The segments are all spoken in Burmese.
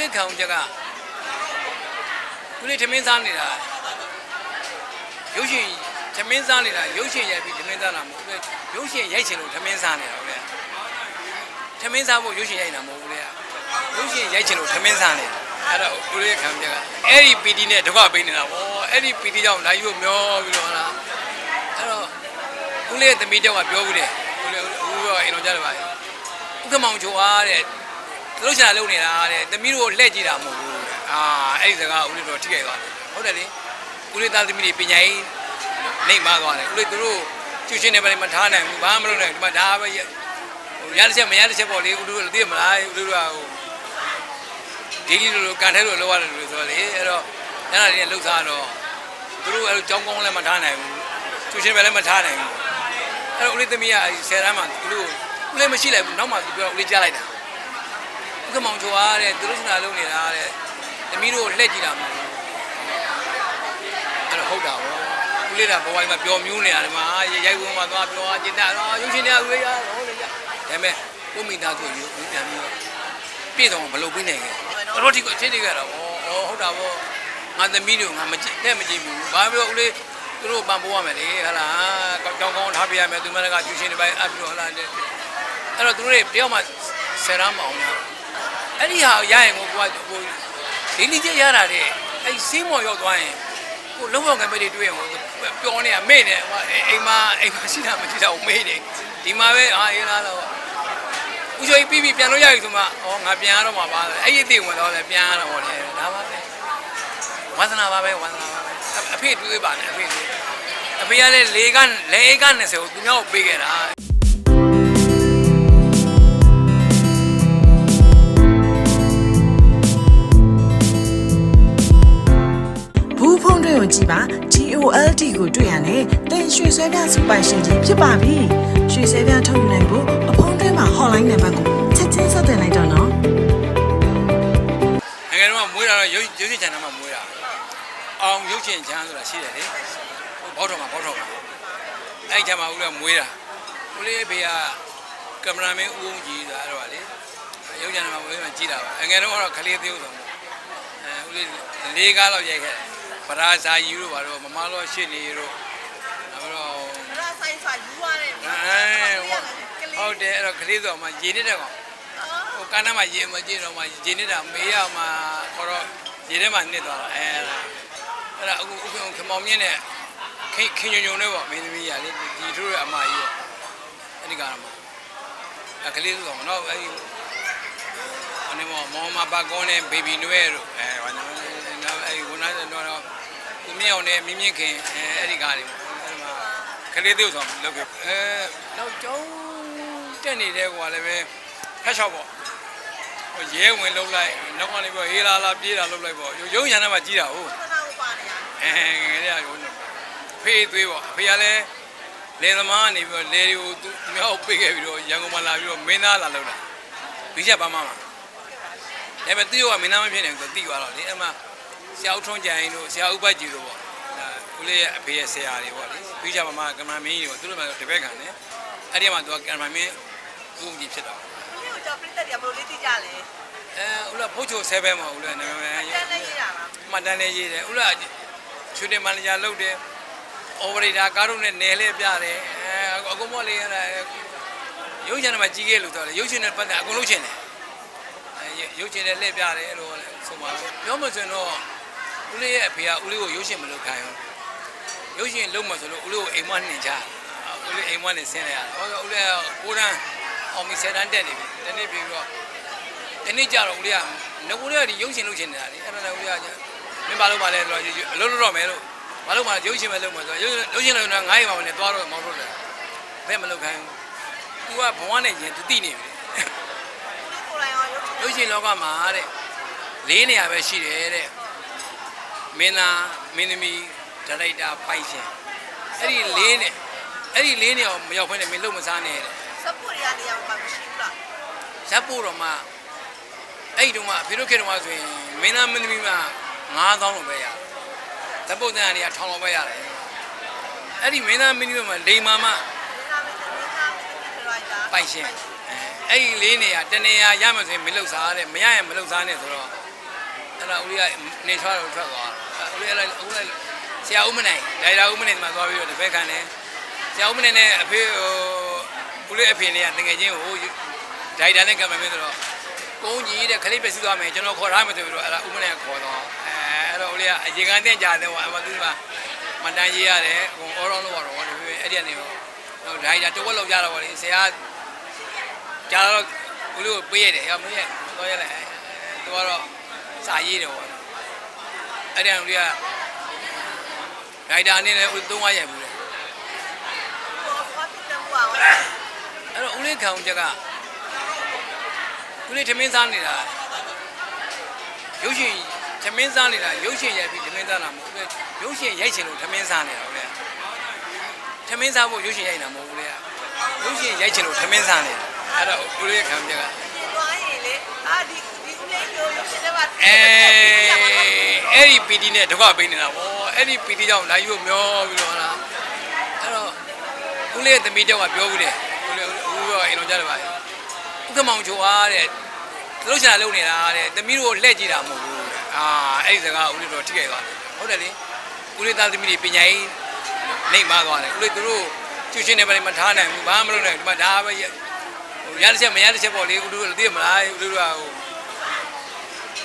လေးခံချက်ကဦးလေးထမင်းစားနေတာရုပ်ရှင်ထမင်းစားနေတာရုပ်ရှင်ရိုက်ပြီးထမင်းစားတာမဟုတ်ဘူးရုပ်ရှင်ရိုက်ချင်လို့ထမင်းစားနေတာဦးလေးထမင်းစားဖို့ရုပ်ရှင်ရိုက်နေတာမဟုတ်ဘူးလေရုပ်ရှင်ရိုက်ချင်လို့ထမင်းစားနေတာအဲ့တော့ဦးလေးခံချက်ကအဲ့ဒီ PD နဲ့ဒုက္ခပေးနေတာဗောအဲ့ဒီ PD ကြောင့်လာယူကိုမျောပြီးတော့ဟာအဲ့တော့ဦးလေးရဲ့သမီးတောက်ကပြောဘူးတယ်ဦးလေးဦးရောအိမ်တော်ကြတယ်ပါဥက္ကမောင်ချိုအားတဲ့ လှုပ်ရှားလုပ်နေတာတဲ့သမီးတို့ကိုလှည့်ကြည့်တာမဟုတ်ဘူးတဲ့အာအဲ့ဒီစကားဦးလေးတော့ထိခိုက်သွားတယ်ဟုတ်တယ်လေဦးလေးသားသမီးတွေပညာရေးနှိပ်မသွားတယ်ဦးလေးသူတို့ကျူရှင်နေပါလေမထားနိုင်ဘူးဘာမှမလုပ်နိုင်ဘူးဒီမှာဒါပဲဟိုရတဲ့ချက်မရတဲ့ချက်ပေါ့လေဦးလေးတို့သိမလားဦးလေးတို့ကဟိုဒီလိုလိုကန်ထဲလိုလောက်ရတယ်လို့ဆိုတော့လေအဲ့တော့အဲ့ဒါတွေလှုပ်ရှားတော့သူတို့အဲ့လိုကြောင်းကောင်းလည်းမထားနိုင်ဘူးကျူရှင်ပဲလည်းမထားနိုင်ဘူးအဲ့တော့ဦးလေးသမီးကဆယ်တန်းမှာဦးလေးဦးလေးမရှိလိုက်ဘူးနောက်မှသူပြောဦးလေးကြားလိုက်တာ ဥက္ကမောင်ချိုအားတဲ့သူတို့စနာလုံးနေတာတဲ့သမီးတို့ကိုလှည့်ကြည့်တာမဟုတ်ဘူးအဲ့တော့ဟုတ်တာဗောဦးလေးကဘဝိုင်းမှာပျော်မြူးနေတာဒီမှာရိုက်ဝန်းမှာသွားပြောကျင်တာတော့ရုပ်ရှင်တွေကဦးလေးရဟုတ်တယ်ကြဒါပေမဲ့ကိုမိသားစုယူဦးပြန်ပြီးတော့ပြည့်စုံမလုပ်ပြီးနိုင်ခဲ့တော့ဒီကိုချင်းနေကြတာဗောဩဟုတ်တာဗောငါသမီးတို့ငါမကြည့်နဲ့မကြည့်ဘူးဘာပြောဦးလေးသူတို့ပန်ပိုးရမယ်လေဟာလားကောင်းကောင်းထားပြရမယ်သူမကကျူရှင်တွေပိုင်းအပ်ပြီးတော့ဟာလားအဲ့တော့သူတို့တွေတယောက်မှဆယ်ရမ်းမအောင်လား အဲ့ဒီဟာရရင်ကိုကိုကကိုဒီနေ့ကျရတာတဲ့အဲ့စီးမော်ရောက်သွားရင်ကိုလုံးဝကံမဲ့တွေတွေ့ရင်ကိုပျော်နေတာမေ့နေဟိုအိမ်မှာအိမ်မှာရှိတာမရှိတာကိုမေ့နေဒီမှာပဲအာအေးလားတော့ဦးချိုကြီးပြီးပြီးပြန်လို့ရပြီဆိုမှဩငါပြန်ရတော့မှာပါအဲ့ဒီအသိဝင်တော့လည်းပြန်ရတော့လေဒါပါပဲဝါသနာပါပဲဝါသနာပါပဲအဖေတွေးပါနဲ့အဖေတွေးအဖေကလည်းလေကလေက90ကိုသူများကိုပေးခဲ့တာ ကိုကြည့်ပါ GOLD ကိုတွေ့ရတယ်တင်ရွှေဆွဲပြစပိုင်ရှင်ကြီးဖြစ်ပါပြီရွှေဆွဲပြထုတ်ယူနိုင်ဖို့အဖုံးတွဲမှာ hotline နံပါတ်ကိုချက်ချင်းဆက်သွယ်လိုက်တော့နော်ငယ်တော့မွေးတာတော့ရုပ်ရုပ်ရှင်ချန်နယ်မှာမွေးတာအောင်ရုပ်ရှင်ချန်ဆိုတာရှိတယ်လေဘောတော်မှာဘောတော်မှာအဲ့ချန်မှာဦးလည်းမွေးတာဦးလေးဖေကကင်မရာမင်းဦးအောင်ကြီးဆိုတာအဲ့တော့လေရုပ်ချန်နယ်မှာမွေးမှကြည့်တာပါငယ်တော့ကတော့ခလေးသေးဦးဆုံးအဲဦးလေးလေးကားတော့ရိုက်ခဲ့တယ် ပရာဇာယူတို့ဘာလို့မမလို့ရှစ်နေတို့နောက်တော့ရဆိုင်စာယူရတယ်အဲဟုတ်တယ်အဲ့တော့ခလေးဆိုမှရေနေတဲ့ကောင်ဟိုကန်းထဲမှာရေမကြည့်တော့မှရေနေတာမေးရမှာခေါ်တော့ရေထဲမှာနစ်သွားတာအဲအဲ့ဒါအဲ့ဒါအခုအခုခမောင်မြင့်နဲ့ခင်ခင်ညုံညုံနဲ့ပေါ့မင်းသမီးရလေဒီတို့ရဲ့အမကြီးပေါ့အဲ့ဒီကတော့မှအကလေးဆိုတော့တော့အဲ့ဒီအနေမောမောမပါကောင်းနဲ့ဘေဘီနွဲတို့အဲဟိုနော်အဲ့ဒီဝန်နာတော့တော့သူ မြောင်နဲ့မြင့်မြင့်ခင်အဲအဲ့ဒီကားလေးပေါ့အဲ့ဒီမှာကလေးသေးဆိုတော့လောက်ခဲ့အဲတော့ကျောင်းတက်နေတဲ့ကွာလည်းပဲဖက်ချောက်ပေါ့ဟိုရဲဝင်လှုပ်လိုက်နောက်ကနေပြီးဟေးလာလာပြေးတာလှုပ်လိုက်ပေါ့ရုံရံထဲမှာကြီးတာဟုတ်ခဏကိုပါနေရအဲငယ်ငယ်လေးကရုံဖေးသွေးပေါ့အဖေကလည်းလေသမားကနေပြီးတော့လေတွေကိုသူမြောက်ပေးခဲ့ပြီးတော့ရန်ကုန်မှာလာပြီးတော့မင်းသားလာလှုပ်တာဒီချက်ပါမှမှာဒါပေမဲ့သူ့ကမင်းသားမဖြစ်နိုင်ဘူးသူတိသွားတော့လေအဲ့မှာ ဆရာဦးထွန်းကြိုင်တို့ဆရာဦးပတ်ကြီးတို့ပေါ့ဒါဦးလေးရဲ့အဖေရဲ့ဆရာတွေပေါ့လေဒီချက်ပါမှကင်မရာမင်းကြီးတွေပေါ့သူတို့ကတပည့်ခံတယ်အဲ့ဒီမှာသူကကင်မရာမင်းဦးကြီးဖြစ်တာဒီကိုကြောင့်ပြည့်တက်တယ်ဘယ်လိုလေးသိကြလဲအဲဦးလာဖို့ချို7မှာဦးလာနာမည်တန်းလေးရတာလားမှတ်တမ်းလေးရေးတယ်ဥလာချူတင်မန်နေဂျာလုပ်တယ်အော်ပရေတာကားတို့နဲ့နယ်လေးပြတယ်အဲအကုန်မလေးရတာရုပ်ရှင်ထဲမှာကြီးခဲ့လို့တော့လေရုပ်ရှင်နဲ့ပတ်သက်အကုန်လုပ်ချင်တယ်အဲရုပ်ရှင်နဲ့လှည့်ပြတယ်အဲ့လိုဆိုပါပြောမှဆိုရင်တော့ ဦးလေးရဲ့အဖေကဦးလေးကိုရုပ်ရှင်မလုပ်ခိုင်းဘူးရုပ်ရှင်လုပ်မှဆိုလို့ဦးလေးကိုအိမ်မနှင်ချဦးလေးအိမ်မနဲ့ဆင်းလိုက်ရဟောဦးလေးကကိုရန်အောင်မီဆယ်တန်းတက်နေပြီတနေ့ပြီးတော့ဒီနေ့ကြတော့ဦးလေးကငကိုလေးကဒီရုပ်ရှင်လုပ်ချင်နေတာလေအဲ့ဒါလည်းဦးလေးကမင်းဘာလုပ်ပါလဲဆိုတော့အလုပ်လုပ်တော့မယ်လို့ဘာလုပ်မှရုပ်ရှင်ပဲလုပ်မှာဆိုတော့ရုပ်ရှင်လုပ်နေတာငါးရက်ပါမနဲ့သွားတော့မောင်းထုတ်တယ်ဘယ်မလုပ်ခိုင်းဘူး तू ကဘဝနဲ့ရင် तू တိနေပြီဒီကိုလိုက်အောင်ရုပ်ရုပ်ရှင်လောကမှာတဲ့လေးနေရာပဲရှိတယ်တဲ့ မင်းသားမင်းသမီးဒါရိုက်တာပိုက်ရှင်အဲ့ဒီလေးနဲ့အဲ့ဒီလေးနေအောင်မရောက်ခွင့်နဲ့မင်းလုံးမစားနဲ့တဲ့စပ်ဖို့ရနေရမှာမရှိဘူးလားရပ်ဖို့တော့မှအဲ့ဒီတုန်းကအဖေတို့ခေတ်တုန်းကဆိုရင်မင်းသားမင်းသမီးမှ9000လောက်ပဲရတယ်။ဓာတ်ပုံတန်က1000လောက်ပဲရတယ်။အဲ့ဒီမင်းသားမင်းသမီးမှလိန်မာမှဒီကမင်းသမီးကဒရိုက်တာပိုင်ရှင်အဲအဲ့ဒီလေးနေရတနေရရမှဆိုရင်မလုတ်စားတဲ့မရရင်မလုတ်စားနဲ့ဆိုတော့အဲ့ဒါဦးလေးကနေထွားတော့ထွက်သွား ဦးလေးအဲ့ဒါဦးလေးဆရာဦးမနိုင်ဒိုင်တာဦးမနိုင်ဒီမှာသွားပြီးတော့တစ်ဖက်ခံတယ်ဆရာဦးမနိုင်နဲ့အဖေဟိုဦးလေးအဖေနဲ့တကယ်ချင်းဟိုဒိုင်တာနဲ့ကံမမင်းဆိုတော့ကုန်းကြီးတဲ့ခလေးပဲစီးသွားမယ်ကျွန်တော်ခေါ်ထားမယ်ဆိုပြီးတော့အဲ့ဒါဦးမနိုင်ခေါ်တော့အဲအဲ့တော့ဦးလေးကအရေကန်တဲ့ကြားတယ်ဟိုအမသူကမတန်းရေးရတယ်ဟိုအော်ရောလို့တော့ဒီအဲ့ဒီကနေတော့ဒိုင်တာတဝက်လောက်ကြတော့ဗောလေဆရာကြားတော့ဦးလေးကိုပေးရတယ်ရောမင်းရဲ့တော့ရလိုက်သူကတော့စာရေးတယ်ဗော အဲ့ဒီကဦးလေးကဒိုင်တာအနေနဲ့ဦးသုံးဝရိုက်ဘူးလေကိုဘာဖြစ်တယ်ဘူးအောင်လဲအဲ့တော့ဦးလေးခံချက်ကဦးလေးထမင်းစားနေတာရုပ်ရှင်ထမင်းစားနေတာရုပ်ရှင်ရိုက်ပြီးထမင်းစားတာမဟုတ်ဘူးရုပ်ရှင်ရိုက်ချင်လို့ထမင်းစားနေတာဟုတ်လေထမင်းစားဖို့ရုပ်ရှင်ရိုက်တာမဟုတ်ဘူးလေရုပ်ရှင်ရိုက်ချင်လို့ထမင်းစားနေတာအဲ့တော့ဦးလေးခံချက်ကသွားရင်လေအာဒီ အဲအဲ့ဒီ PD နဲ့ဒုက္ခပေးနေတာဗောအဲ့ဒီ PD ကြောင့်လာယူမျောပြီးတော့လားအဲ့တော့ဦးလေးရဲ့သမီးကြောက်ကပြောဘူးလေဦးလေးဦးရောအိမ်တော်ကြတယ်ပါဥက္ကမောင်ချိုအားတဲ့သူတို့ချာလုံနေတာတဲ့သမီးတို့လှည့်ကြည့်တာမဟုတ်ဘူးတဲ့အာအဲ့ဒီစကားဦးလေးတော့ထိခိုက်သွားတယ်ဟုတ်တယ်လေဦးလေးသားသမီးတွေပညာရေးနိုင်မသွားတယ်ဦးလေးသူတို့ကျူရှင်တွေဘာတွေမထားနိုင်ဘူးဘာမှမလုပ်နိုင်ဘူးဒီမှာဒါပဲဟိုရတဲ့ချက်မရတဲ့ချက်ပေါ့လေဦးတို့သိမလားဦးတို့ကဟို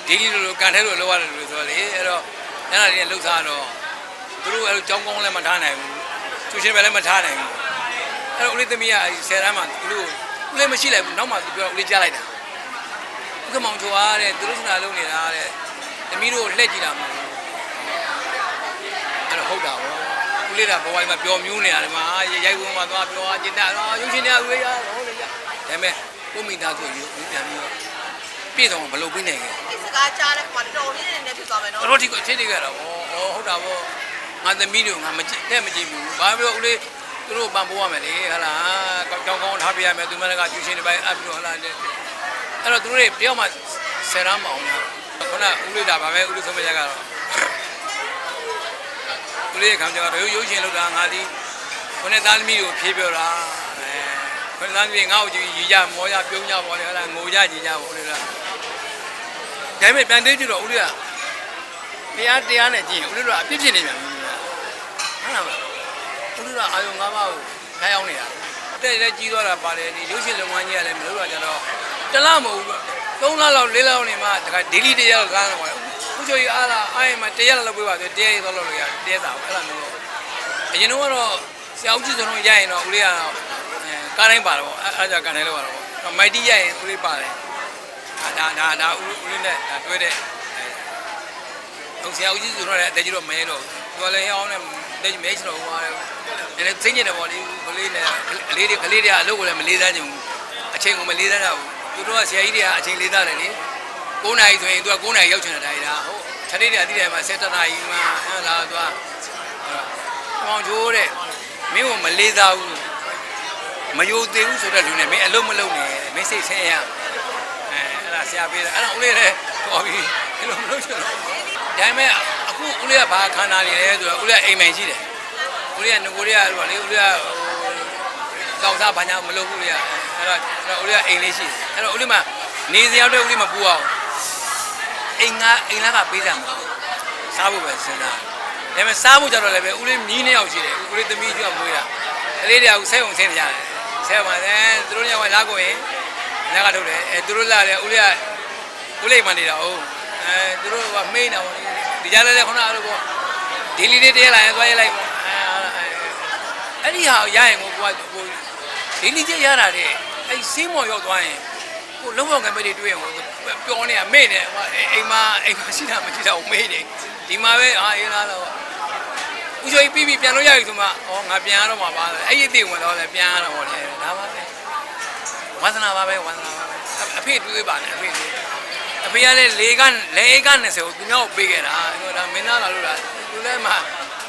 ဒီလိုလိုကန်ထဲလိုလောက်ရတယ်လို့ဆိုတော့လေအဲ့တော့အဲ့ဒါတွေလှုပ်ရှားတော့သူတို့အဲ့လိုကြောင်းကောင်းလည်းမထားနိုင်ဘူးသူရှင်ပဲလည်းမထားနိုင်ဘူးအဲ့တော့ဦးလေးသမီးကဆယ်တန်းမှာသူတို့ဦးလေးမရှိလိုက်ဘူးနောက်မှသူပြောဦးလေးကြားလိုက်တာဥက္ကမောင်ချိုအားတဲ့သူတို့စနာလုံးနေတာတဲ့သမီးတို့လှည့်ကြည့်တာမဟုတ်ဘူးအဲ့တော့ဟုတ်တာဗောဦးလေးကဘဝကြီးမှာပျော်မြူးနေတာဒီမှာရိုက်ဝန်းမှာသွားပြောကျင်တာတော့ရုပ်ရှင်တွေကဦးလေးရဟုတ်လေရဒါပေမဲ့ကိုမိသားစုယူဦးပြန်ပြီးတော့ ပြည့်စုံဘယ်လိုပြနိုင်ခဲ့ဒီစကားကြားတဲ့ကွာတော်လေးနေနေဖြစ်သွားမယ်နော်တော်တော်ဒီကိုချိန်နေကြတာဗောဟောဟုတ်တာဗောငါသမီးတို့ငါမကြည့်တဲ့မကြည့်ဘူးဘာပြောဦးလေးသူတို့ပန်ပိုးရမယ်လေဟာလားကောင်းကောင်းထားပြရမယ်သူမလည်းကကျူရှင်တွေပိုင်းအပ်ပြီးတော့ဟာလားအဲ့တော့သူတို့တွေတယောက်မှဆယ်ရမ်းမအောင်လားခုနဦးလေးဒါပါပဲဦးလေးဆုံးမရကတော့ဦးလေးခံကြတော့ရုပ်ရှင်လောက်တာငါဒီခုနသားသမီးကိုဖြေးပြောတာအဲခုနသားသမီးငါ့ကိုကြည့်ရီကြမောကြပြုံးကြပါလေဟာလားငိုကြကြည်ကြပါဦးလေးလား ဒါပေမဲ့ပြန်သေးကြည့်တော့ဦးလေးကတရားတရားနဲ့ကြည့်ရင်ဦးလေးတို့ကအပြစ်ဖြစ်နေပြန်ပြီဟုတ်လားမဦးလေးတို့အာယုံငါးပါးကိုခိုင်းအောင်နေတာအတက်လည်းကြီးသွားတာပါတယ်ဒီရုပ်ရှင်လုံငန်းကြီးကလည်းမလို့တော့ကြတော့တစ်လမဟုတ်ဘူးသုံးလလောက်လေးလောက်နေမှတခါဒေလီတရားလောက်ကားတော့ပါတယ်ခုချိုကြီးအားလားအားရင်မှတရားလောက်ပေးပါသေးတရားရေးသွားလို့ရတရားစာအဲ့လိုမျိုးအရင်တော့ကတော့ဆရာဦးကြီးစုံတော့ရရင်တော့ဦးလေးကတော့အဲကားတိုင်းပါတော့အဲ့အဲ့ကြောင့်ကားတိုင်းလောက်ပါတော့မိုက်တီရရင်ဦးလေးပါတယ် ဒါဒါဒါဦးဦးလေးနဲ့ဒါတွဲတဲ့ဟိုဆရာဦးကြီးဆိုတော့လည်းအတက်ကြီးတော့မရဲတော့ဘူးသူကလည်းဟောင်းနဲ့တက်ကြီးမဲချတော့ဟိုဟာလည်းလည်းသိနေတယ်ပေါ့လေကလေးနဲ့အလေးတွေကလေးတွေကအလုပ်ကိုလည်းမလေးစားကြဘူးအချိန်ကိုမလေးစားကြဘူးသူတို့ကဆရာကြီးတွေကအချိန်လေးစားတယ်လေ9နာရီဆိုရင်သူက9နာရီရောက်ချင်တာဒါကြီးဒါဟုတ်ခြေလေးတွေအတိတယ်မှာ7နာရီမှဟမ်လာသူကပေါင်ချိုးတဲ့မင်းကိုမလေးစားဘူးမယိုသေးဘူးဆိုတဲ့လူနဲ့မင်းအလုပ်မလုပ်နဲ့မင်းစိတ်ဆင်းရအဲအဲ့ဒါ ဆရာပေးတယ်အဲ့ဒါဦးလေးလည်းတော်ပြီအဲ့လိုမလုပ်ချင်တော့ဒါပေမဲ့အခုဦးလေးကဘာခန္ဓာနေလဲဆိုတော့ဦးလေးကအိမ်မိုင်ရှိတယ်ဦးလေးကငကိုလေးကဟိုလေဦးလေးကဟိုတောက်စားဘာညာမလုပ်ဘူးလေအဲ့တော့အဲ့တော့ဦးလေးကအိမ်လေးရှိတယ်အဲ့တော့ဦးလေးမှနေစရာတော့ဦးလေးမပူအောင်အိမ်ကအိမ်လာကပေးစမ်းစားဖို့ပဲစဉ်းစားဒါပေမဲ့စားဖို့ကြတော့လည်းပဲဦးလေးမြင်းနှစ်ယောက်ရှိတယ်ဦးလေးသမီးကျွတ်မွေးတာကလေးတွေကဆဲအောင်ဆင်းနေကြတယ်ဆဲပါတယ်သူတို့ညကလာကိုရင် ညကထုတ်တယ်အဲသူတို့လာတယ်ဦးလေးကဦးလေးမှနေတာဟုတ်အဲသူတို့ကမိန်တာပေါ့လေဒီကြားလည်းခုနကလိုပေါ့ဒီလီလေးတည်းလာရင်သွားရလိုက်ပေါ့အဲအဲ့ဒီဟာရရင်ကိုကိုကကိုဒီလီချက်ရတာတဲ့အဲ့စင်းမော်ရောက်သွားရင်ကိုလုံးဝကံပဲတွေတွေ့ရင်ကိုပျော်နေတာမေ့နေဟိုအိမ်မှာအိမ်မှာရှိတာမရှိတာကိုမေ့နေဒီမှာပဲအာအေးလားတော့ဦးချိုကြီးပြီးပြီးပြန်လို့ရပြီဆိုမှဩငါပြန်ရတော့မှာပါအဲ့ဒီအသိဝင်တော့လည်းပြန်ရတော့ပေါ့လေဒါပါပဲ ဝါသနာပါပဲဝါသနာပါပဲအဖေတွေးပါနဲ့အဖေတွေးအဖေကလည်းလေကလေက20ကိုသူများကိုပေးခဲ့တာဟိုဒါမင်းသားလာလို့လားသူလည်းမှ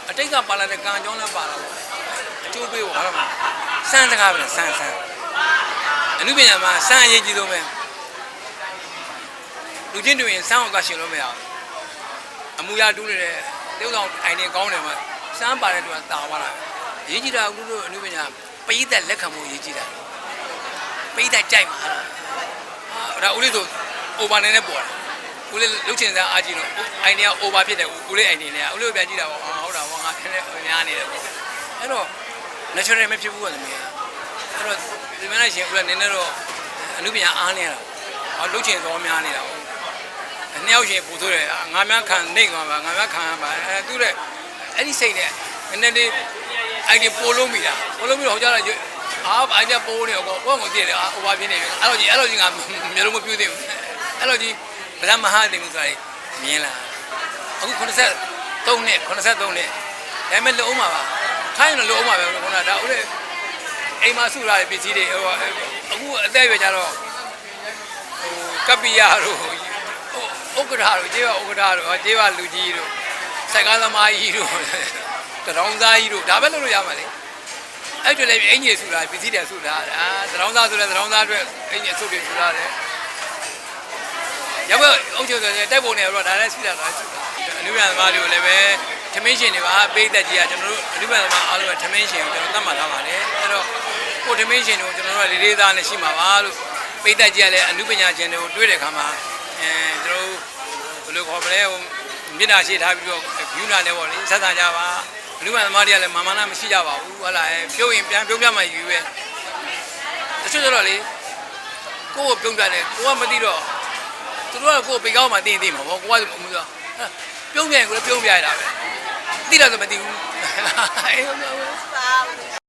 အတိတ်ကပါလာတဲ့ကံကြောင်းလည်းပါလာပေါ့အကျိုးပေးပေါ့ဟာတော့စမ်းစကားပဲစမ်းစမ်းအနုပညာမှာစမ်းအရေးကြီးဆုံးပဲလူချင်းတွေရင်စမ်းအောင်သွားရှင်လို့မရဘူးအမူအရာတူးနေတဲ့တေးဥဆောင်အိုင်နေကောင်းတယ်မှာစမ်းပါတဲ့သူကတာသွားတာအရေးကြီးတာအခုတို့အနုပညာပရိသတ်လက်ခံမှုအရေးကြီးတာ ပရိသတ်ကြိုက်မှာဟာဒါဦးလေးဆို over နေနဲ့ပေါ်တာဦးလေးလုတ်ချင်စားအားကြီးတော့အိုင်ဒီယာ over ဖြစ်တယ်ဦးလေးအိုင်ဒီနဲ့ဦးလေးပြန်ကြည့်တာပေါ့အာဟုတ်တာပေါ့ငါခဲများနေတယ်ပေါ့အဲ့တော့ natural မဖြစ်ဘူးကသမီးအဲ့တော့ဒီမနေ့ရှင်ဦးလေးနည်းနည်းတော့အနုပညာအားနေတာဟောလုတ်ချင်သောများနေတာပေါ့နှစ်ယောက်ရှင်ပူဆိုးတယ်ငါများခံနေငါပါငါများခံပါအဲသူတဲ့အဲ့ဒီစိတ်နဲ့နည်းနည်းလေးအိုင်ဒီပိုလုံးမိတာပိုလုံးမိတော့ဟောကြတာ အာအိုင်ဒီပိုးနေတော့ဘောကိုတည်တယ်အာ over ဖြစ်နေပြီအဲ့လိုကြီးအဲ့လိုကြီးငါမျိုးလုံးမပြူးသေးဘူးအဲ့လိုကြီးဗလာမဟာတယ်မှုဆိုတာမြင်လာအခု83နှစ်83နှစ်ဒါပေမဲ့လုံအောင်ပါပါထိုင်းတော့လုံအောင်ပါပဲခုနကဒါဦးလေအိမ်မှာစုလာတဲ့ပစ္စည်းတွေဟိုအခုအသက်အရွယ်ကြတော့ဟိုကပ္ပိယတို့ဥက္ကဋ္ဌတို့ကျေးဝဥက္ကဋ္ဌတို့ကျေးဝလူကြီးတို့စိုက်ကားသမားကြီးတို့တရောင်းသားကြီးတို့ဒါပဲလုပ်လို့ရမှာလေ အဲ့တွေလည်းအင်ကြီးဆူတာပစ္စည်းတွေဆူတာအာသရောင်းသားဆိုလဲသရောင်းသားအတွက်အင်ကြီးအဆုပ်တွေဆူတာတယ်ရောက်တော့အုပ်ချုပ်တယ်တိုက်ပုံတွေတော့ဒါလည်းဆူတာတော့ဆူတာအလူပြန်သမားတွေကိုလည်းပဲသမင်းရှင်တွေပါပေးသက်ကြီးကကျွန်တော်တို့အလူပြန်သမားအားလုံးကသမင်းရှင်ကိုကျွန်တော်သတ်မှတ်ထားပါတယ်အဲ့တော့ကိုသမင်းရှင်တွေကိုကျွန်တော်တို့ကလေးလေးသားနဲ့ရှိမှာပါလို့ပေးသက်ကြီးကလည်းအလူပညာရှင်တွေကိုတွေ့တဲ့အခါမှာအဲကျွန်တော်တို့ဘယ်လိုခေါ်မလဲဟိုမျက်နှာရှိထားပြီးတော့ယူနာလည်းပေါ့လေဆက်ဆံကြပါ လူမှန်သမားတွေကလည်းမာမနာမရှိကြပါဘူးဟုတ်လားပြုတ်ရင်ပြန်ပြုတ်ပြမှယူပဲတချို့ကျတော့လေကိုယ့်ကိုပြုံးပြတယ်ကိုကမသိတော့သူတို့ကကိုယ်ပေကောင်းမှတင်းတင်းမှာပေါ့ကိုကမမှုတော့ပြုံးပြန်ကိုလည်းပြုံးပြရတာပဲသိလားဆိုမသိဘူးအေးဟုတ်ပါဘူးပါ